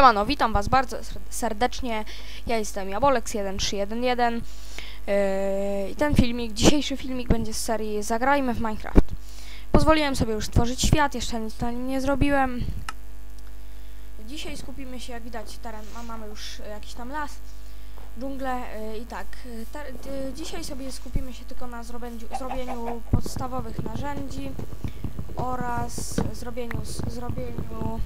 Siemano, witam was bardzo ser- serdecznie. Ja jestem Jabolex1311 yy, i ten filmik, dzisiejszy filmik będzie z serii Zagrajmy w Minecraft. Pozwoliłem sobie już stworzyć świat, jeszcze nic na nim nie zrobiłem. Dzisiaj skupimy się, jak widać, teren, ma, mamy już jakiś tam las, dżunglę yy, i tak. yy, dzisiaj sobie skupimy się tylko na zrobieniu, zrobieniu podstawowych narzędzi oraz zrobieniu, zrobieniu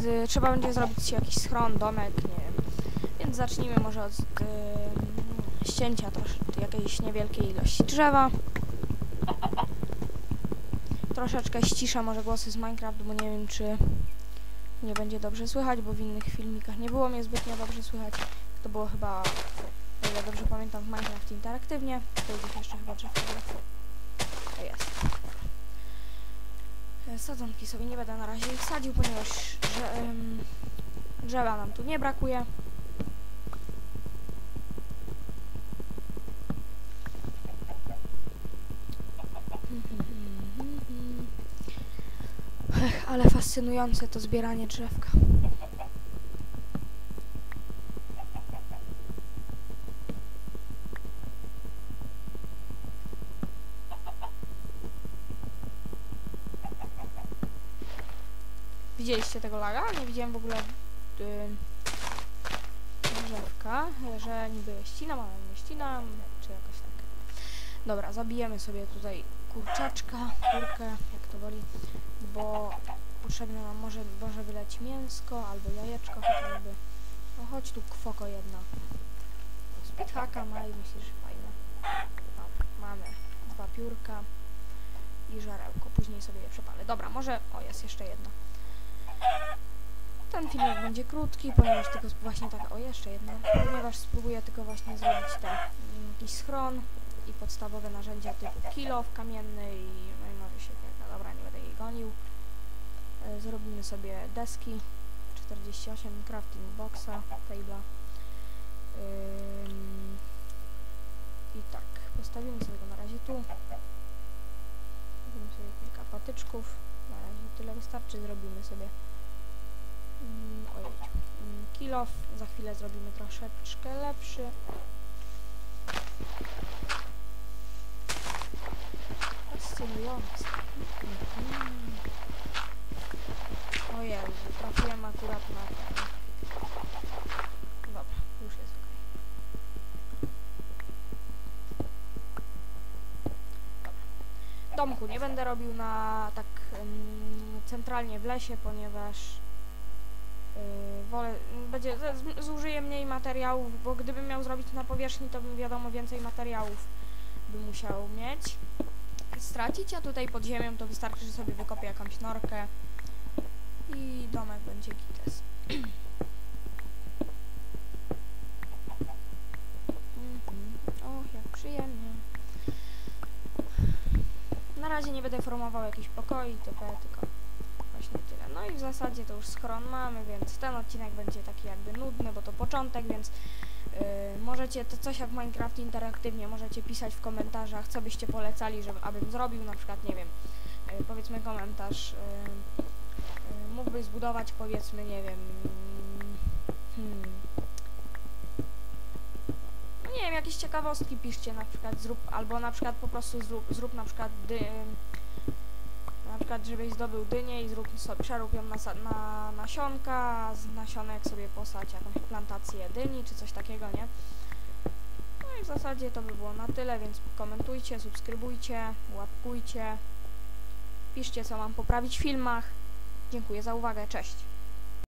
z, trzeba będzie zrobić jakiś schron, domek, nie wiem. Więc zacznijmy może od ym, ścięcia trosz, jakiejś niewielkiej ilości drzewa. Troszeczkę ściszę może głosy z Minecraft, bo nie wiem czy nie będzie dobrze słychać, bo w innych filmikach nie było mnie zbytnio dobrze słychać. To było chyba, o ile dobrze pamiętam, w Minecraft interaktywnie. To gdzieś jeszcze chyba drzewka było. To jest. E, Sadzonki sobie nie będę na razie ich sadził, ponieważ że, em, drzewa nam tu nie brakuje. Ale fascynujące to zbieranie drzewka. Widzieliście tego laga? Nie widziałem w ogóle drzewka, że niby ścinam, ale nie ścinam, czy jakoś tak. Dobra, zabijemy sobie tutaj kurczaczka, kurkę, jak to woli, bo potrzebne nam może, może wyleć mięsko albo jajeczko chociażby. No chodź tu kwoko jedna. Speedhacka ma i myślisz, fajne. Dobra, mamy dwa piórka i żarełko. Później sobie je przepalę. Dobra, może... O, jest jeszcze jedno. Ten filmik będzie krótki, ponieważ tylko właśnie tak, o jeszcze jedno, ponieważ spróbuję tylko właśnie zrobić mm, jakiś schron i podstawowe narzędzia typu kilof kamienny i no i może się no dobra, nie będę jej gonił. E, Zrobimy sobie deski 48 crafting boxa, table'a. I tak, postawimy sobie go na razie tu. Zrobimy sobie kilka patyczków. Tyle wystarczy, zrobimy sobie Mm, ojej. Mm, Kilof. Za chwilę zrobimy troszeczkę lepszy. Fascynujący. Mhm. O Jezu, trafiłem akurat na ten. Dobra, już jest ok. Dobra. Domku nie będę robił na tak centralnie w lesie, ponieważ Yy, wolę, będzie, zużyję mniej materiałów, bo gdybym miał zrobić na powierzchni, to bym wiadomo więcej materiałów by musiał mieć. Stracić, a tutaj pod ziemią to wystarczy, że sobie wykopię jakąś norkę i domek będzie gites. Mhm. Och, jak przyjemnie. Na razie nie będę formował jakichś pokoi, itp., tylko Właśnie tyle. No i w zasadzie to już schron mamy, więc ten odcinek będzie taki jakby nudny, bo to początek, więc yy, możecie to coś jak Minecraft interaktywnie, możecie pisać w komentarzach, co byście polecali, żeby abym zrobił, na przykład, nie wiem, yy, powiedzmy komentarz, yy, mógłbyś zbudować, powiedzmy, nie wiem, hmm, nie wiem, jakieś ciekawostki piszcie, na przykład zrób, albo na przykład po prostu zrób, zrób na przykład dy, na przykład, żebyś zdobył dynię i zrób sobie, przerób ją na, na nasionka, z nasionek sobie posadź jakąś plantację dyni, czy coś takiego, nie? No i w zasadzie to by było na tyle, więc komentujcie, subskrybujcie, łapkujcie, piszcie, co mam poprawić w filmach. Dziękuję za uwagę, cześć!